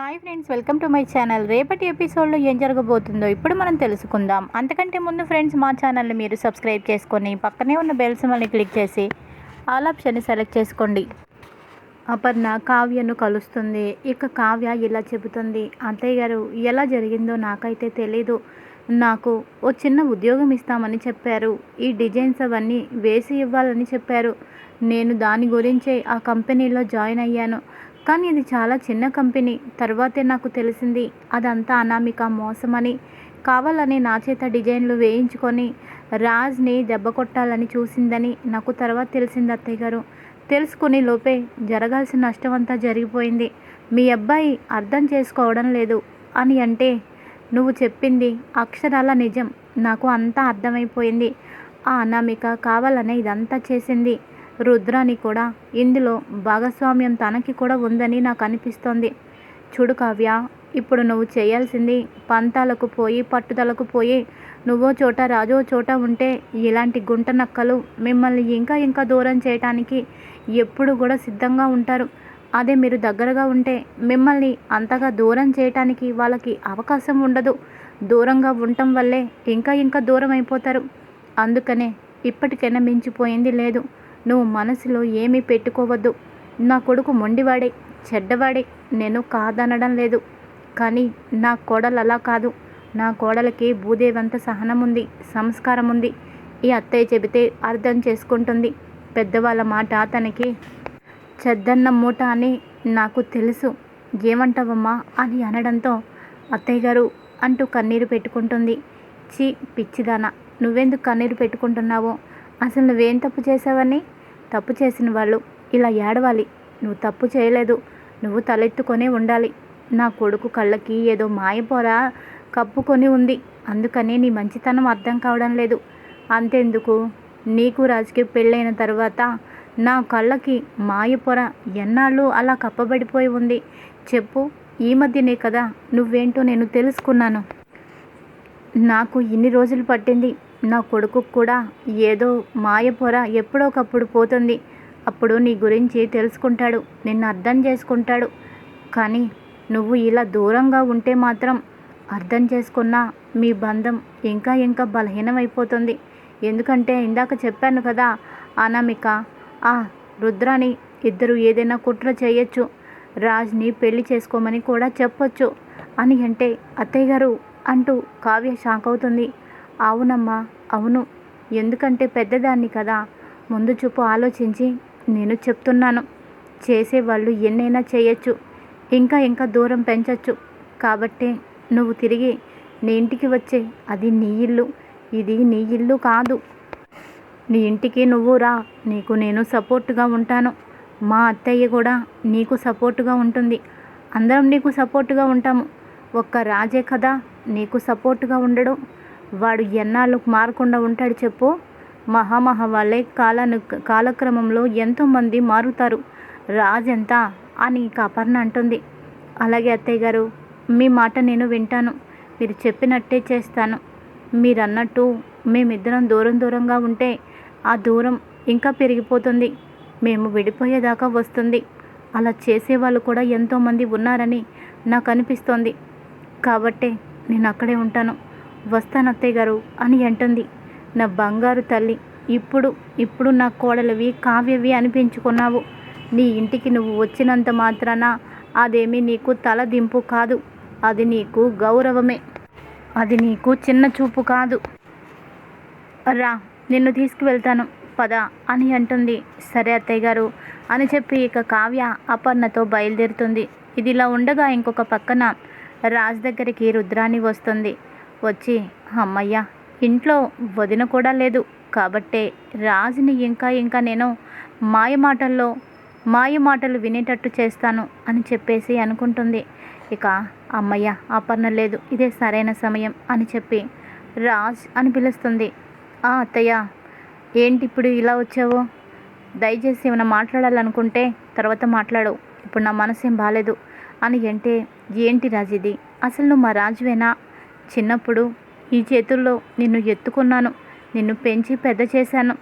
Hi friends welcome to my channel. రేపటి ఎపిసోడ్లో ఏం జరగబోతుందో ఇప్పుడు మనం తెలుసుకుందాం. అంతకంటే ముందు ఫ్రెండ్స్ మా ఛానల్ని మీరు సబ్స్క్రైబ్ చేసుకొని పక్కనే ఉన్న బెల్ సింబల్ని క్లిక్ చేసి ఆల్ ఆప్షన్ని సెలెక్ట్ చేసుకోండి. అపర్ణ కావ్యను కలుస్తుంది. ఇక కావ్య ఇలా చెబుతుంది. అత్తయ్య గారు ఎలా జరిగిందో నాకైతే తెలీదు. నాకు ఓ చిన్న ఉద్యోగం ఇస్తామని చెప్పారు. ఈ డిజైన్స్ అవన్నీ వేసి ఇవ్వాలని చెప్పారు. నేను దాని గురించే ఆ కంపెనీలో జాయిన్ అయ్యాను. కానీ ఇది చాలా చిన్న కంపెనీ. తర్వాతే నాకు తెలిసింది అదంతా అనామిక మోసమని. కావాలని నా చేత డిజైన్లు వేయించుకొని రాజ్ని దెబ్బ కొట్టాలని చూసిందని నాకు తర్వాత తెలిసింది అత్తయ్య గారు. తెలుసుకుని లోపే జరగాల్సిన నష్టం అంతా జరిగిపోయింది. మీ అబ్బాయి అర్థం చేసుకోవడం లేదు అని అంటే నువ్వు చెప్పింది అక్షరాల నిజం. నాకు అంతా అర్థమైపోయింది. ఆ అనామిక కావాలనే ఇదంతా చేసింది. రుద్రాని కూడా. ఇందులో భాగస్వామ్యం తనకి కూడా ఉందని నాకు అనిపిస్తోంది. చూడు కావ్య ఇప్పుడు నువ్వు చేయాల్సింది పంతాలకు పోయి పట్టుదలకు పోయి నువ్వో చోట రాజో చోట ఉంటే ఇలాంటి గుంట నక్కలు మిమ్మల్ని ఇంకా ఇంకా దూరం చేయటానికి ఎప్పుడు కూడా సిద్ధంగా ఉంటారు. అదే మీరు దగ్గరగా ఉంటే మిమ్మల్ని అంతగా దూరం చేయటానికి వాళ్ళకి అవకాశం ఉండదు. దూరంగా ఉండటం వల్లే ఇంకా ఇంకా దూరం అయిపోతారు. అందుకనే ఇప్పటికైనా మించిపోయింది లేదు. నువ్వు మనసులో ఏమీ పెట్టుకోవద్దు. నా కొడుకు మొండివాడే చెడ్డవాడే నేను కాదనడం లేదు. కానీ నా కోడలు అలా కాదు. నా కోడలకి భూదేవంత సహనం ఉంది సంస్కారం ఉంది ఈ అత్తయ్య చెబితే అర్థం చేసుకుంటుంది. పెద్దవాళ్ళ మాట తనకి చెద్దన్న మూట అని నాకు తెలుసు. ఏమంటావమ్మా? అని అనడంతో అత్తయ్య గారు అంటూ కన్నీరు పెట్టుకుంటుంది. చి పిచ్చిదానా! నువ్వెందుకు కన్నీరు పెట్టుకుంటున్నావో? అసలు నువ్వేం తప్పు చేసావని తప్పు చేసిన వాళ్ళు ఇలా ఏడవాలి. నువ్వు తప్పు చేయలేదు. నువ్వు తలెత్తుకొనే ఉండాలి. నా కొడుకు కళ్ళకి ఏదో మాయపోర కప్పుకొని ఉంది. అందుకని నీ మంచితనం అర్థం కావడం లేదు. అంతెందుకు? నీకు రాజుకి పెళ్ళైన తర్వాత నా కళ్ళకి మాయపొర ఎన్నాళ్ళు అలా కప్పబడిపోయి ఉంది. చెప్పు ఈ మధ్యనే కదా నువ్వేంటో నేను తెలుసుకున్నాను. నాకు ఇన్ని రోజులు పట్టింది. నా కొడుకు కూడా ఏదో మాయపొర ఎప్పుడోకప్పుడు పోతుంది. అప్పుడు నీ గురించి తెలుసుకుంటాడు. నిన్ను అర్థం చేసుకుంటాడు. కానీ నువ్వు ఇలా దూరంగా ఉంటే మాత్రం అర్థం చేసుకున్న మీ బంధం ఇంకా ఇంకా బలహీనమైపోతుంది. ఎందుకంటే ఇందాక చెప్పాను కదా అనామిక ఆ రుద్రాని ఇద్దరు ఏదైనా కుట్ర చేయొచ్చు. రాజ్ని పెళ్ళి చేసుకోమని కూడా చెప్పొచ్చు. అని అంటే అత్తయ్య గారు అంటూ కావ్య షాక్ అవుతుంది. అవునమ్మా అవును. ఎందుకంటే పెద్దదాన్ని కదా. ముందు చూపు ఆలోచించి నేను చెప్తున్నాను. చేసేవాళ్ళు ఎన్నైనా చేయొచ్చు. ఇంకా ఇంకా దూరం పెంచొచ్చు. కాబట్టి నువ్వు తిరిగి నీ ఇంటికి వచ్చే అది నీ ఇల్లు. ఇది నీ ఇల్లు కాదు. నీ ఇంటికి నువ్వు రా. నీకు నేను సపోర్టుగా ఉంటాను. మా అత్తయ్య కూడా నీకు సపోర్టుగా ఉంటుంది. అందరం నీకు సపోర్టుగా ఉంటాము. ఒక్క రాజే కదా నీకు సపోర్టుగా ఉండడు. వాడు ఎన్నాళ్ళకు మారకుండా ఉంటాడు చెప్పు. మహామహా వాళ్ళే కాలాను కాలక్రమంలో ఎంతోమంది మారుతారు. రాజెంత? అని కపర్ణ అంటుంది. అలాగే అత్తయ్య గారు మీ మాట నేను వింటాను. మీరు చెప్పినట్టే చేస్తాను. మీరన్నట్టు మేమిద్దరం దూరం దూరంగా ఉంటే ఆ దూరం ఇంకా పెరిగిపోతుంది. మేము విడిపోయేదాకా వస్తుంది. అలా చేసేవాళ్ళు కూడా ఎంతోమంది ఉన్నారని నాకు అనిపిస్తోంది. కాబట్టే నేను అక్కడే ఉంటాను. వస్తానత్తయ్య గారు అని అంటుంది. నా బంగారు తల్లి ఇప్పుడు ఇప్పుడు నా కోడలివి కావ్యవి అనిపించుకున్నావు నీ ఇంటికి నువ్వు వచ్చినంత మాత్రాన అదేమీ నీకు తలదింపు కాదు. అది నీకు గౌరవమే. అది నీకు చిన్న చూపు కాదు. రా నిన్ను తీసుకువెళ్తాను. పద అని అంటుంది. సరే అత్తయ్య గారు అని చెప్పి ఇక కావ్య అపర్ణతో బయలుదేరుతుంది. ఇది ఇలా ఉండగా ఇంకొక పక్కన రాజ్ దగ్గరికి రుద్రాణి వస్తుంది. వచ్చి అమ్మయ్య ఇంట్లో వదిన కూడా లేదు. కాబట్టే రాజుని ఇంకా ఇంకా నేను మాయ మాటల్లో మాయ మాటలు వినేటట్టు చేస్తాను అని చెప్పేసి అనుకుంటుంది. ఇక అమ్మయ్య అపర్ణ లేదు. ఇదే సరైన సమయం అని చెప్పి రాజ్ అని పిలుస్తుంది. ఆ అత్తయ్య ఏంటి ఇప్పుడు ఇలా వచ్చావు? దయచేసి ఏమైనా మాట్లాడాలనుకుంటే తర్వాత మాట్లాడు. ఇప్పుడు నా మనసు ఏం బాగాలేదు అని అంటే ఏంటి రాజ్ ఇది? అసలు నువ్వు మా రాజువేనా? చిన్నప్పుడు ఈ చేతుల్లో నిన్ను ఎత్తుకున్నాను. నిన్ను పెంచి పెద్ద చేశాను.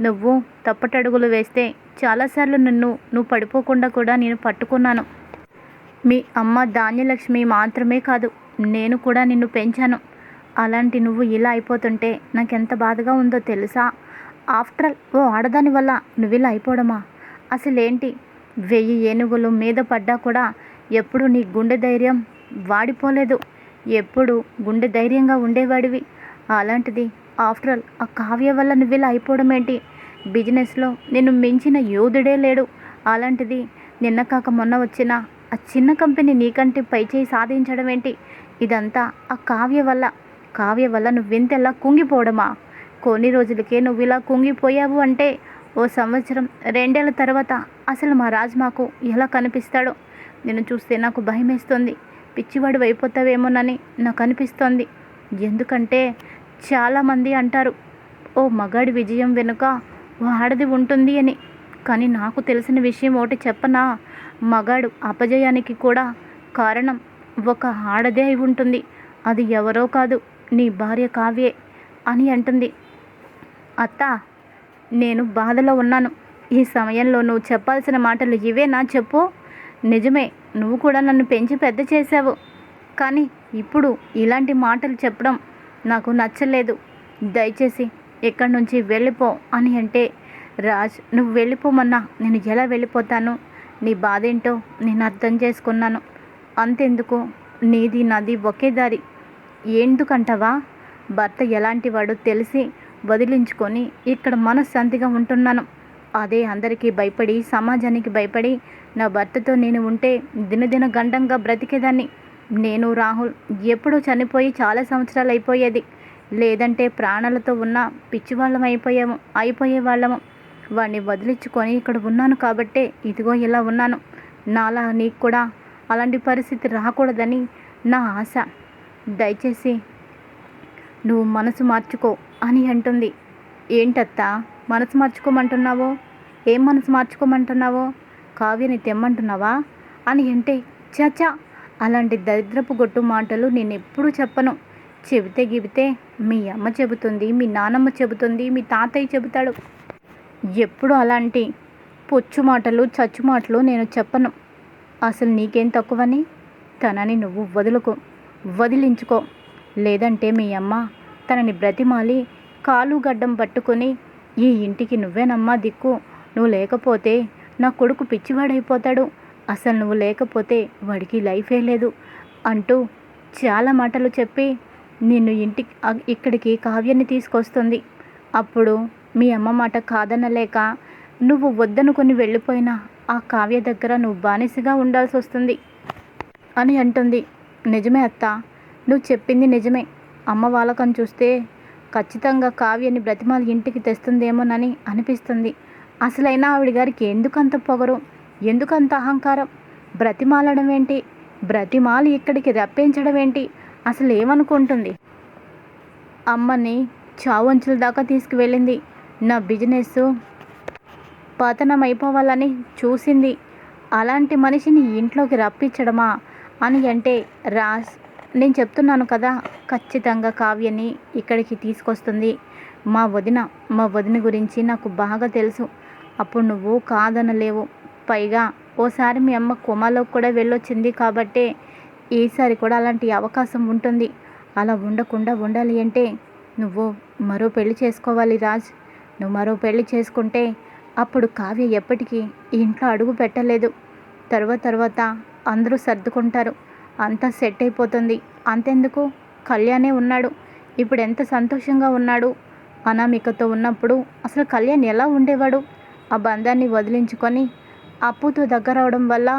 నువ్వు తప్పటడుగులు వేస్తే చాలాసార్లు నిన్ను నువ్వు పడిపోకుండా కూడా నేను పట్టుకున్నాను. మీ అమ్మ ధాన్యలక్ష్మి మాత్రమే కాదు నేను కూడా నిన్ను పెంచాను. అలాంటి నువ్వు ఇలా అయిపోతుంటే నాకెంత బాధగా ఉందో తెలుసా? ఆఫ్టర్ ఆల్ ఓ ఆడదాని వల్ల నువ్వు ఇలా అయిపోవడమా? అసలేంటి? వెయ్యి ఏనుగులు మీద పడ్డా కూడా ఎప్పుడు నీ గుండె ధైర్యం వాడిపోలేదు. ఎప్పుడు గుండె ధైర్యంగా ఉండేవాడివి. అలాంటిది ఆఫ్టర్ ఆల్ ఆ కావ్య వల్ల నువ్వు ఇలా అయిపోవడం ఏంటి బిజినెస్లో నిన్ను మించిన యోధుడే లేడు. అలాంటిది నిన్న కాక మొన్న వచ్చిన ఆ చిన్న కంపెనీ నీకంటే పై చేయి సాధించడం ఏంటి ఇదంతా ఆ కావ్య వల్ల. కావ్య వల్ల నువ్వెంతెలా కుంగిపోవడమా? కొన్ని రోజులకే నువ్వు ఇలా కుంగిపోయావు అంటే ఓ సంవత్సరం రెండేళ్ళ తర్వాత అసలు మా రాజు మాకు ఎలా కనిపిస్తాడో నిన్ను చూస్తే నాకు భయమేస్తుంది. పిచ్చివాడు అయిపోతావేమోనని నాకు అనిపిస్తోంది ఎందుకంటే చాలామంది అంటారు ఓ మగాడి విజయం వెనుక ఓ ఆడది ఉంటుంది అని. కానీ నాకు తెలిసిన విషయం ఒకటి చెప్పనా? మగాడు అపజయానికి కూడా కారణం ఒక ఆడదే అయి ఉంటుంది. అది ఎవరో కాదు నీ భార్య కావ్యే అని అంటుంది. అత్త నేను బాధలో ఉన్నాను. ఈ సమయంలో నువ్వు చెప్పాల్సిన మాటలు ఇవేనా చెప్పు? నిజమే నువ్వు కూడా నన్ను పెంచి పెద్ద చేశావు. కానీ ఇప్పుడు ఇలాంటి మాటలు చెప్పడం నాకు నచ్చలేదు. దయచేసి ఇక్కడి నుంచి వెళ్ళిపో అని అంటే రాజ్ నువ్వు వెళ్ళిపోమన్నా నేను ఎలా వెళ్ళిపోతాను? నీ బాధ ఏంటో నేను అర్థం చేసుకున్నాను. అంతెందుకు? నీది నాది ఒకే దారి. ఎందుకంటావా? భర్త ఎలాంటి వాడో తెలిసి వదిలించుకొని ఇక్కడ మనశ్శాంతిగా ఉంటున్నాను. అదే అందరికీ భయపడి సమాజానికి భయపడి నా భర్తతో నేను ఉంటే దినదిన గండంగా బ్రతికేదాన్ని. నేను రాహుల్ ఎప్పుడూ చనిపోయి చాలా సంవత్సరాలు అయిపోయేది. లేదంటే ప్రాణాలతో ఉన్న పిచ్చివాళ్ళం అయిపోయాము అయిపోయే వాళ్ళము. వాడిని వదిలించుకొని ఇక్కడ ఉన్నాను కాబట్టే ఇదిగో ఇలా ఉన్నాను. నాలా నీకు కూడా అలాంటి పరిస్థితి రాకూడదని నా ఆశ. దయచేసి నువ్వు మనసు మార్చుకో అని అంటుంది. ఏంటత్తా మనసు మార్చుకోమంటున్నావో? ఏం మనసు మార్చుకోమంటున్నావో? కావ్యని తెమ్మంటున్నావా? అని అంటే చాచా అలాంటి దరిద్రపు గొట్టు మాటలు నేను ఎప్పుడూ చెప్పను. చెబితే గిబితే మీ అమ్మ చెబుతుంది మీ నానమ్మ చెబుతుంది మీ తాతయ్య చెబుతాడు. ఎప్పుడు అలాంటి పొచ్చు మాటలు చచ్చు మాటలు నేను చెప్పను. అసలు నీకేం తక్కువని? తనని నువ్వు వదులుకో వదిలించుకో. లేదంటే మీ అమ్మ తనని బ్రతిమాలి కాలు గడ్డం పట్టుకొని ఈ ఇంటికి నువ్వేనమ్మా దిక్కు. నువ్వు లేకపోతే నా కొడుకు పిచ్చివాడైపోతాడు. అసలు నువ్వు లేకపోతే వాడికి లైఫే లేదు అంటూ చాలా మాటలు చెప్పి నిన్ను ఇంటికి ఇక్కడికి కావ్యాన్ని తీసుకొస్తుంది. అప్పుడు మీ అమ్మ మాట కాదనలేక నువ్వు వద్దనుకొని వెళ్ళిపోయినా ఆ కావ్య దగ్గర నువ్వు బానిసగా ఉండాల్సి వస్తుంది అని అంటుంది. నిజమే అత్త నువ్వు చెప్పింది నిజమే. అమ్మ వాళ్ళకని చూస్తే ఖచ్చితంగా కావ్యని బ్రతిమాలి ఇంటికి తెస్తుందేమోనని అనిపిస్తుంది. అసలైనా ఆవిడ గారికి ఎందుకంత పొగరు? ఎందుకంత అహంకారం? బ్రతిమాలడం ఏంటి? బ్రతిమాలి ఇక్కడికి రప్పించడం ఏంటి? అసలు ఏమనుకుంటుంది అమ్మని చావంచుల దాకా తీసుకువెళ్ళింది. నా బిజినెస్ పతనం అయిపోవాలని చూసింది. అలాంటి మనిషిని ఇంట్లోకి రప్పించడమా అని అంటే రాస్ నేను చెప్తున్నాను కదా ఖచ్చితంగా కావ్యని ఇక్కడికి తీసుకొస్తుంది. మా వదిన మా వదిన గురించి నాకు బాగా తెలుసు. అప్పుడు నువ్వు కాదనలేవు. పైగా ఓసారి మీ అమ్మ కొమలోకి కూడా వెళ్ళొచ్చింది కాబట్టే ఈసారి కూడా అలాంటి అవకాశం ఉంటుంది. అలా ఉండకుండా ఉండాలి అంటే నువ్వు మరో పెళ్ళి చేసుకోవాలి రాజ్. నువ్వు మరో పెళ్ళి చేసుకుంటే అప్పుడు కావ్య ఎప్పటికీ ఇంట్లో అడుగు పెట్టలేదు. తర్వాత తర్వాత అందరూ సర్దుకుంటారు. అంతా సెట్ అయిపోతుంది. అంతెందుకు? కళ్యాణే ఉన్నాడు. ఇప్పుడు ఎంత సంతోషంగా ఉన్నాడు? అనామికతో ఉన్నప్పుడు అసలు కళ్యాణ్ ఎలా ఉండేవాడు? ఆ బంధాన్ని వదిలించుకొని అప్పుతో దగ్గర అవడం వల్ల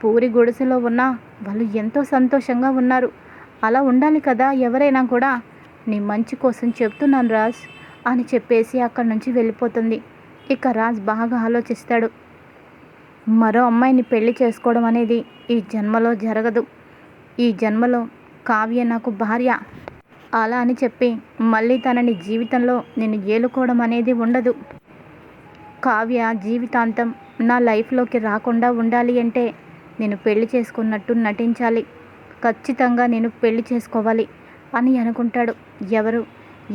పూరి గుడిసెలో ఉన్న వాళ్ళు ఎంతో సంతోషంగా ఉన్నారు. అలా ఉండాలి కదా ఎవరైనా కూడా. నీ మంచి కోసం చెప్తున్నాను రాజ్ అని చెప్పేసి అక్కడి నుంచి వెళ్ళిపోతుంది. ఇక రాజ్ బాగా ఆలోచిస్తాడు. మరో అమ్మాయిని పెళ్ళి చేసుకోవడం అనేది ఈ జన్మలో జరగదు. ఈ జన్మలో కావ్య నాకు భార్య. అలా అని చెప్పి మళ్ళీ తనని జీవితంలో నేను ఏలుకోవడం అనేది ఉండదు. కావ్య జీవితాంతం నా లైఫ్లోకి రాకుండా ఉండాలి అంటే నేను పెళ్ళి చేసుకున్నట్టు నటించాలి. ఖచ్చితంగా నేను పెళ్ళి చేసుకోవాలి అని అనుకుంటాడు. ఎవరు?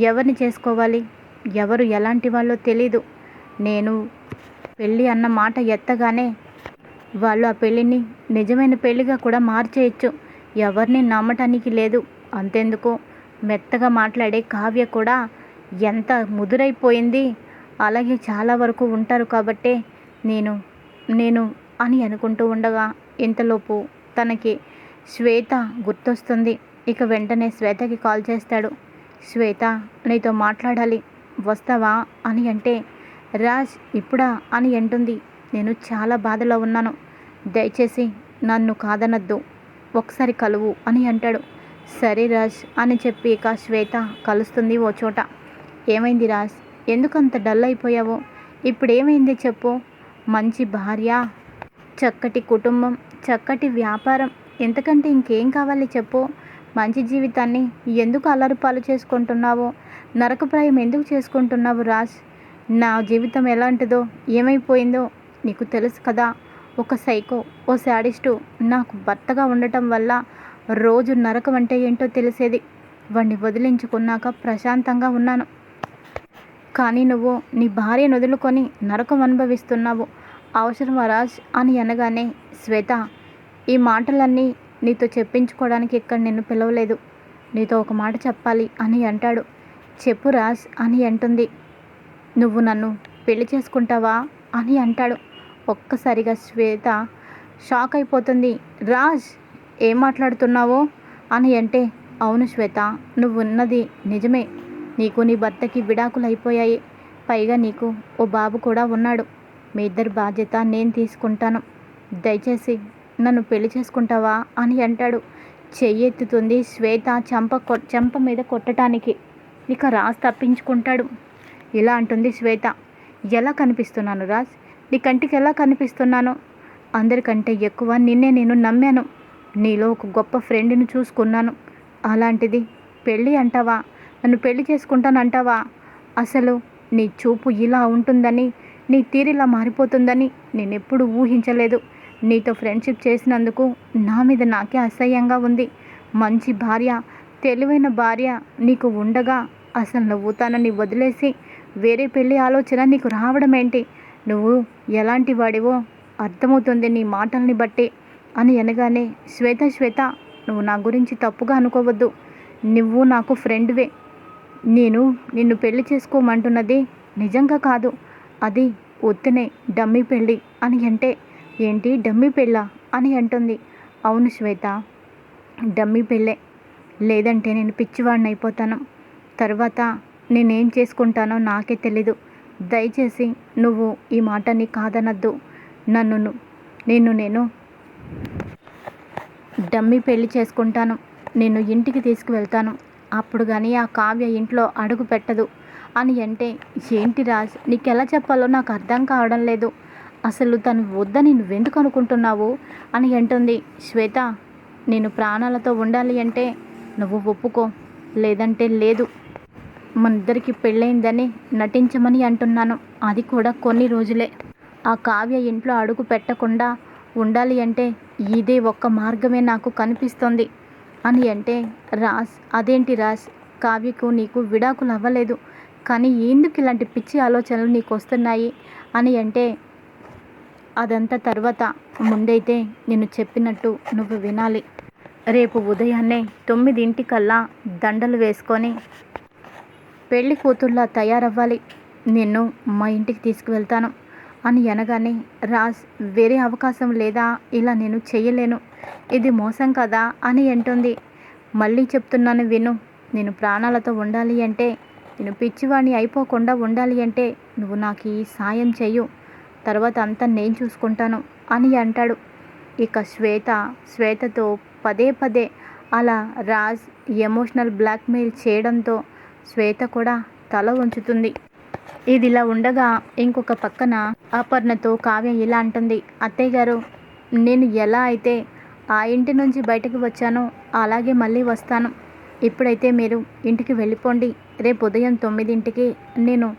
ఎవరిని చేసుకోవాలి? ఎవరు ఎలాంటి వాళ్ళో తెలీదు. నేను పెళ్ళి అన్న మాట ఎత్తగానే వాళ్ళు ఆ పెళ్ళిని నిజమైన పెళ్ళిగా కూడా మార్చేయచ్చు. ఎవరిని నమ్మటానికి లేదు. అంతెందుకు? మెత్తగా మాట్లాడే కావ్య కూడా ఎంత ముదురైపోయింది? అలాగే చాలా వరకు ఉంటారు కాబట్టే నేను నేను అని అనుకుంటూ ఉండగా ఇంతలోపు తనకి శ్వేత గుర్తొస్తుంది. ఇక వెంటనే శ్వేతకి కాల్ చేస్తాడు. శ్వేత నీతో మాట్లాడాలి. వస్తావా అని అంటే రాజ్ ఇప్పుడా అని అంటుంది. నేను చాలా బాధలో ఉన్నాను. దయచేసి నన్ను కాదనద్దు. ఒకసారి కలువు అని అంటాడు. సరే రాజ్ అని చెప్పి ఇక శ్వేత కలుస్తుంది ఓ చోట. ఏమైంది రాజ్? ఎందుకంత డల్ అయిపోయావు? ఇప్పుడేమైంది చెప్పు. మంచి భార్య చక్కటి కుటుంబం చక్కటి వ్యాపారం. ఎంతకంటే ఇంకేం కావాలి చెప్పు. మంచి జీవితాన్ని ఎందుకు అల్లరిపాలు నరక నరకప్రాయం ఎందుకు చేసుకుంటున్నావు రాజ్? నా జీవితం ఎలాంటిదో ఏమైపోయిందో నీకు తెలుసు కదా. ఒక సైకో ఓ శాడిస్టు నాకు భర్తగా ఉండటం వల్ల రోజు నరకం అంటే ఏంటో తెలిసేది. వాడిని వదిలించుకున్నాక ప్రశాంతంగా ఉన్నాను. కానీ నువ్వు నీ భార్యను వదులుకొని నరకం అనుభవిస్తున్నావు. అవసరం రాజ్ అని అనగానే శ్వేత ఈ మాటలన్నీ నీతో చెప్పించుకోవడానికి ఇక్కడ నిన్ను పిలవలేదు. నీతో ఒక మాట చెప్పాలి అని అంటాడు. చెప్పు రాజ్ అని అంటుంది. నువ్వు నన్ను పెళ్ళి చేసుకుంటావా అని అంటాడు. ఒక్కసారిగా శ్వేత షాక్ అయిపోతుంది. రాజ్ ఏం మాట్లాడుతున్నావో? అని అంటే అవును శ్వేత నువ్వు ఉన్నది నిజమే. నీకు నీ భర్తకి విడాకులు అయిపోయాయి పైగా నీకు ఓ బాబు కూడా ఉన్నాడు. మీ ఇద్దరి బాధ్యత నేను తీసుకుంటాను. దయచేసి నన్ను పెళ్ళి చేసుకుంటావా అని అంటాడు. చెయ్యెత్తుతుంది శ్వేత చంప కొ చెంప మీద కొట్టడానికి ఇక రాజ్ తప్పించుకుంటాడు. ఇలా అంటుంది శ్వేత. ఎలా కనిపిస్తున్నాను రాజ్? నీ కంటికి ఎలా కనిపిస్తున్నాను? అందరికంటే ఎక్కువ నిన్నే నేను నమ్మాను. నీలో ఒక గొప్ప ఫ్రెండ్ని చూసుకున్నాను. అలాంటిది పెళ్ళి అంటావా? నన్ను పెళ్ళి చేసుకుంటానంటావా? అసలు నీ చూపు ఇలా ఉంటుందని నీ తీరిలా మారిపోతుందని నేనెప్పుడు ఊహించలేదు. నీతో ఫ్రెండ్షిప్ చేసినందుకు నా మీద నాకే అసహ్యంగా ఉంది. మంచి భార్య తెలివైన భార్య నీకు ఉండగా అసలు నువ్వు తనని వదిలేసి వేరే పెళ్ళి ఆలోచన నీకు రావడం ఏంటి? నువ్వు ఎలాంటి వాడివో అర్థమవుతుంది నీ మాటల్ని బట్టి. అని అనగానే శ్వేత శ్వేత నువ్వు నా గురించి తప్పుగా అనుకోవద్దు. నువ్వు నాకు ఫ్రెండ్వే. నేను నిన్ను పెళ్ళి చేసుకోమంటున్నది నిజంగా కాదు. అది ఒత్తినే డమ్మి పెళ్ళి అని అంటే ఏంటి డమ్మి పెళ్ళా అని అంటుంది. అవును శ్వేత డమ్మి పెళ్ళే. లేదంటే నేను పిచ్చివాడిని అయిపోతాను తర్వాత నేనేం చేసుకుంటానో నాకే తెలీదు. దయచేసి నువ్వు ఈ మాటని కాదనద్దు. నన్ను నేను నేను డమ్మి పెళ్ళి చేసుకుంటాను. నేను ఇంటికి తీసుకువెళ్తాను. అప్పుడు కానీ ఆ కావ్య ఇంట్లో అడుగు పెట్టదు. అని అంటే ఏంటి రాజ్ నీకు ఎలా చెప్పాలో నాకు అర్థం కావడం లేదు. అసలు తను వద్దని నువ్వెందుకు అనుకుంటున్నావు? అని అంటుంది. శ్వేత నేను ప్రాణాలతో ఉండాలి అంటే నువ్వు ఒప్పుకో లేదంటే లేదు. మన ఇద్దరికి పెళ్ళయిందని నటించమని అంటున్నాను. అది కూడా కొన్ని రోజులే. ఆ కావ్య ఇంట్లో అడుగు పెట్టకుండా ఉండాలి అంటే ఇదే ఒక్క మార్గమే నాకు కనిపిస్తుంది. అని అంటే రాజ్ అదేంటి రాజ్ కావ్యకు నీకు విడాకులు అవ్వలేదు కానీ ఎందుకు ఇలాంటి పిచ్చి ఆలోచనలు నీకు వస్తున్నాయి అని అంటే అదంతా తర్వాత ముందైతే నేను చెప్పినట్టు నువ్వు వినాలి. రేపు ఉదయాన్నే తొమ్మిదింటికల్లా దండలు వేసుకొని పెళ్ళి కూతుర్లా తయారవ్వాలి. నిన్ను మా ఇంటికి తీసుకువెళ్తాను. అని అనగానే రాజ్ వేరే అవకాశం లేదా? ఇలా నేను చేయలేను. ఇది మోసం కదా అని అంటుంది. మళ్ళీ చెప్తున్నాను విను నేను ప్రాణాలతో ఉండాలి అంటే నేను పిచ్చివాణ్ణి అయిపోకుండా ఉండాలి అంటే నువ్వు నాకు ఈ సాయం చెయ్యు. తర్వాత అంతా నేను చూసుకుంటాను అని అంటాడు. ఇక శ్వేత శ్వేతతో పదే పదే అలా రాజ్ ఎమోషనల్ బ్లాక్మెయిల్ చేయడంతో శ్వేత కూడా తల ఉంచుతుంది ఇది ఇలా ఉండగా ఇంకొక పక్కన అపర్ణతో కావ్య ఇలా అంటుంది. అత్తయ్య గారు నేను ఎలా అయితే ఆ ఇంటి నుంచి బయటకు వచ్చాను. అలాగే మళ్ళీ వస్తాను. ఇప్పుడైతే మీరు ఇంటికి వెళ్ళిపోండి. రేపు ఉదయం తొమ్మిదింటికి నేను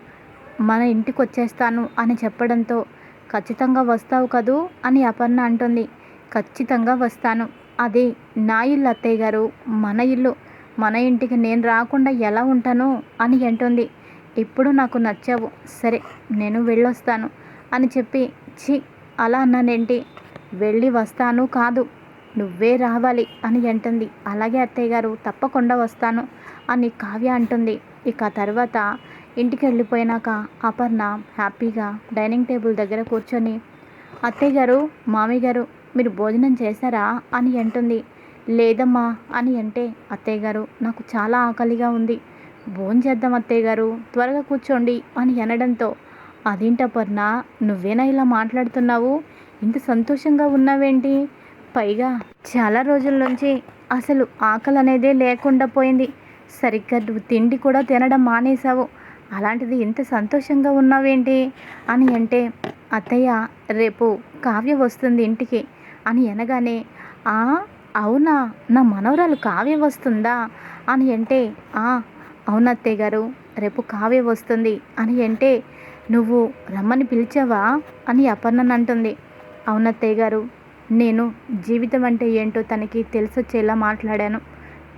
మన ఇంటికి వచ్చేస్తాను అని చెప్పడంతో ఖచ్చితంగా వస్తావు కదూ అని అపర్ణ అంటుంది. ఖచ్చితంగా వస్తాను. అది నా ఇల్లు అత్తయ్య గారు మన ఇల్లు. మన ఇంటికి నేను రాకుండా ఎలా ఉంటాను అని అంటుంది. ఇప్పుడు నాకు నచ్చావు. సరే నేను వెళ్ళొస్తాను అని చెప్పి ఛీ అలా అన్నానేంటి? వెళ్ళి వస్తాను కాదు. నువ్వే రావాలి అని అంటుంది. అలాగే అత్తయ్య గారు తప్పకుండా వస్తాను అని కావ్య అంటుంది. ఇక తర్వాత ఇంటికి వెళ్ళిపోయినాక అపర్ణ హ్యాపీగా డైనింగ్ టేబుల్ దగ్గర కూర్చొని అత్తయ్య గారు మామయ్య గారు మీరు భోజనం చేశారా? అని అంటుంది. లేదమ్మా అని అంటే అత్తయ్య గారు నాకు చాలా ఆకలిగా ఉంది. భోజనం చేద్దాం అత్తయ్య గారు త్వరగా కూర్చోండి అని అనడంతో అదేంటపర్ణ నువ్వేనా ఇలా మాట్లాడుతున్నావు? ఇంత సంతోషంగా ఉన్నావేంటి? పైగా చాలా రోజుల నుంచి అసలు ఆకలి అనేదే లేకుండా పోయింది. సరిగ్గా నువ్వు తిండి కూడా తినడం మానేశావు. అలాంటిది ఇంత సంతోషంగా ఉన్నావేంటి? అని అంటే అత్తయ్య రేపు కావ్య వస్తుంది ఇంటికి. అని అనగానే ఆ అవునా? నా మనవరాలు కావ్య వస్తుందా? అని అంటే ఆ అవును అత్తయ్య గారు రేపు కావ్య వస్తుంది. అని అంటే నువ్వు రమ్మని పిలిచావా? అని అపర్ణన్ అంటుంది. అవునత్తయ్య గారు. నేను జీవితం అంటే ఏంటో తనకి తెలిసొచ్చేలా మాట్లాడాను.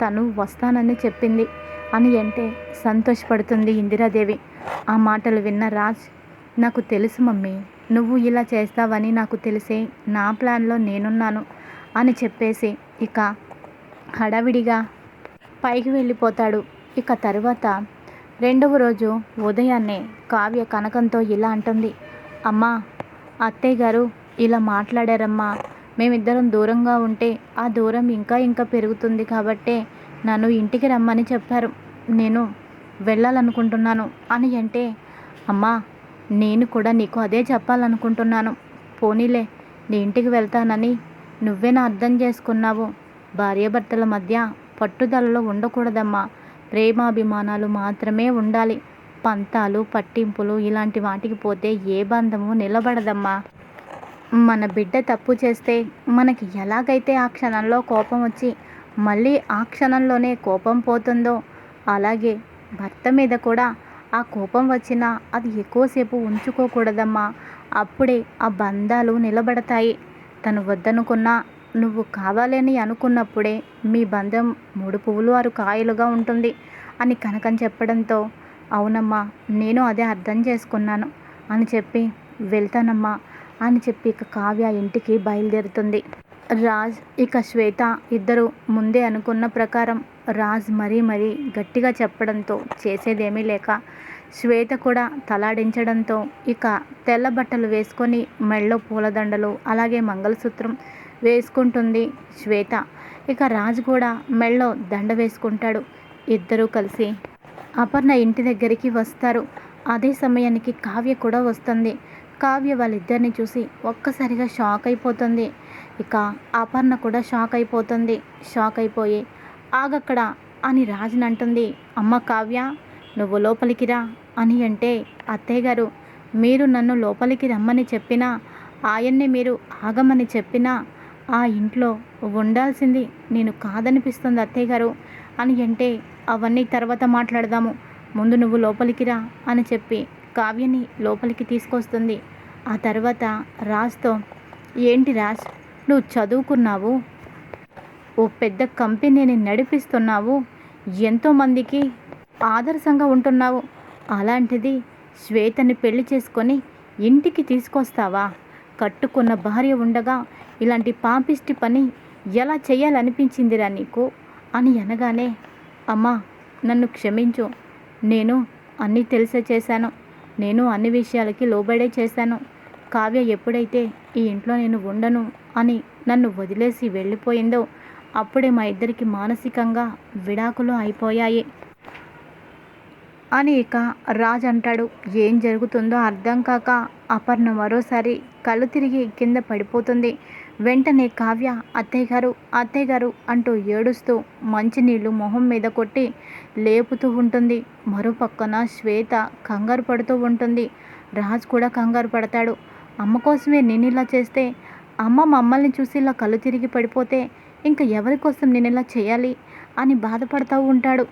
తను వస్తానని చెప్పింది. అని అంటే సంతోషపడుతుంది ఇందిరాదేవి. ఆ మాటలు విన్న రాజ్ నాకు తెలుసు మమ్మీ నువ్వు ఇలా చేస్తావని నాకు తెలిసే నా ప్లాన్లో నేనున్నాను అని చెప్పేసి ఇక హడావిడిగా పైకి వెళ్ళిపోతాడు. ఇక తర్వాత రెండవ రోజు ఉదయాన్నే కావ్య కనకంతో ఇలా అంటుంది. అమ్మా అత్తయ్య గారు ఇలా మాట్లాడారమ్మా మేమిద్దరం దూరంగా ఉంటే ఆ దూరం ఇంకా ఇంకా పెరుగుతుంది కాబట్టే నన్ను ఇంటికి రమ్మని చెప్పారు. నేను వెళ్ళాలనుకుంటున్నాను అని అంటే అమ్మా నేను కూడా నీకు అదే చెప్పాలనుకుంటున్నాను. పోనీలే నీ ఇంటికి వెళ్తానని నువ్వే నా అర్థం చేసుకున్నావు. భార్యాభర్తల మధ్య పట్టుదలలో ఉండకూడదమ్మా. ప్రేమాభిమానాలు మాత్రమే ఉండాలి. పంతాలు పట్టింపులు ఇలాంటి వాటికి పోతే ఏ బంధము నిలబడదమ్మా. మన బిడ్డ తప్పు చేస్తే మనకి ఎలాగైతే ఆ క్షణంలో కోపం వచ్చి మళ్ళీ ఆ క్షణంలోనే కోపం పోతుందో అలాగే భర్త మీద కూడా ఆ కోపం వచ్చినా అది ఎక్కువసేపు ఉంచుకోకూడదమ్మా. అప్పుడే ఆ బంధాలు నిలబడతాయి. తను వద్దనుకున్నా నువ్వు కావాలని అనుకున్నప్పుడే మీ బంధం మూడు పువ్వులు ఆరు కాయలుగా ఉంటుంది అని కనకం చెప్పడంతో అవునమ్మా నేను అదే అర్థం చేసుకున్నాను అని చెప్పి వెళ్తానమ్మా. అని చెప్పి ఇక కావ్య ఇంటికి బయలుదేరుతుంది. రాజ్ ఇక శ్వేత ఇద్దరు ముందే అనుకున్న ప్రకారం రాజ్ మరీ మరీ గట్టిగా చెప్పడంతో చేసేదేమీ లేక శ్వేత కూడా తలాడించడంతో ఇక తెల్ల బట్టలు వేసుకొని మెళ్ళో పూలదండలు అలాగే మంగళసూత్రం వేసుకుంటుంది శ్వేత. ఇక రాజ్ కూడా మెళ్ళో దండ వేసుకుంటాడు. ఇద్దరూ కలిసి అపర్ణ ఇంటి దగ్గరికి వస్తారు. అదే సమయానికి కావ్య కూడా వస్తుంది. కావ్య వాళ్ళిద్దరిని చూసి ఒక్కసారిగా షాక్ అయిపోతుంది. ఇక అపర్ణ కూడా షాక్ అయిపోతుంది. షాక్ అయిపోయి ఆగక్కడ అని రాజుని అంటుంది. అమ్మ కావ్య నువ్వు లోపలికి రా అని అంటే అత్తయ్య గారు మీరు నన్ను లోపలికి రమ్మని చెప్పినా ఆయన్ని మీరు ఆగమని చెప్పినా ఆ ఇంట్లో ఉండాల్సింది నేను కాదనిపిస్తుంది అత్తయ్య గారు అని అంటే అవన్నీ తర్వాత మాట్లాడదాము. ముందు నువ్వు లోపలికి రా అని చెప్పి కావ్యని లోపలికి తీసుకొస్తుంది. ఆ తర్వాత రాజ్తో ఏంటి రాజ్ నువ్వు చదువుకున్నావు? ఓ పెద్ద కంపెనీని నడిపిస్తున్నావు. ఎంతోమందికి ఆదర్శంగా ఉంటున్నావు. అలాంటిది శ్వేతని పెళ్ళి చేసుకొని ఇంటికి తీసుకొస్తావా? కట్టుకున్న భార్య ఉండగా ఇలాంటి పాపిష్టి పని ఎలా చేయాలనిపించిందిరా నీకు? అని అనగానే అమ్మా నన్ను క్షమించు. నేను అన్నీ తెలిసే చేశాను. నేను అన్ని విషయాలకి లోబడే చేశాను. కావ్య ఎప్పుడైతే ఈ ఇంట్లో నేను ఉండను అని నన్ను వదిలేసి వెళ్ళిపోయిందో అప్పుడే మా ఇద్దరికి మానసికంగా విడాకులు అయిపోయాయి. అని ఇక రాజ్ అంటాడు. ఏం జరుగుతుందో అర్థం కాక అపర్ణ మరోసారి కళ్ళు తిరిగి కింద పడిపోతుంది. వెంటనే కావ్య అత్తయ్య గారు అత్తయ్య గారు అంటూ ఏడుస్తూ మంచినీళ్ళు మొహం మీద కొట్టి లేపుతూ ఉంటుంది. మరో పక్కన శ్వేత కంగారు పడుతూ ఉంటుంది. రాజ్ కూడా కంగారు పడతాడు. అమ్మ కోసమే నేను ఇలా చేస్తే అమ్మ మమ్మల్ని చూసి ఇలా కళ్ళు తిరిగి పడిపోతే ఇంకా ఎవరి కోసం నేను ఇలా చేయాలి అని బాధపడుతూ ఉంటాడు.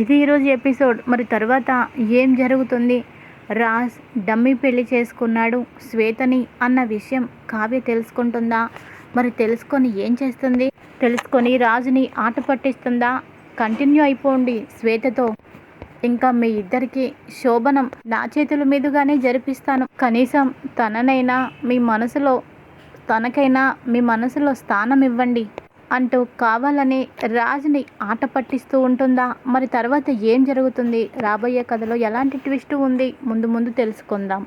ఇది ఈరోజు ఎపిసోడ్. మరి తర్వాత ఏం జరుగుతుంది? రాజ్ డమ్మి పెళ్ళి చేసుకున్నాడు శ్వేతని అన్న విషయం కావ్య తెలుసుకుంటుందా? మరి తెలుసుకొని ఏం చేస్తుంది? తెలుసుకొని రాజుని ఆట పట్టిస్తుందా? కంటిన్యూ అయిపోండి శ్వేతతో. ఇంకా మీ ఇద్దరికి శోభనం నా చేతుల మీదుగానే జరిపిస్తాను. కనీసం తననైనా మీ మనసులో తనకైనా మీ మనసులో స్థానం ఇవ్వండి అంటూ కావాలని రాజుని ఆట పట్టిస్తూ ఉంటుందా? మరి తర్వాత ఏం జరుగుతుంది? రాబోయే కథలో ఎలాంటి ట్విస్ట్ ఉంది? ముందు ముందు తెలుసుకుందాం.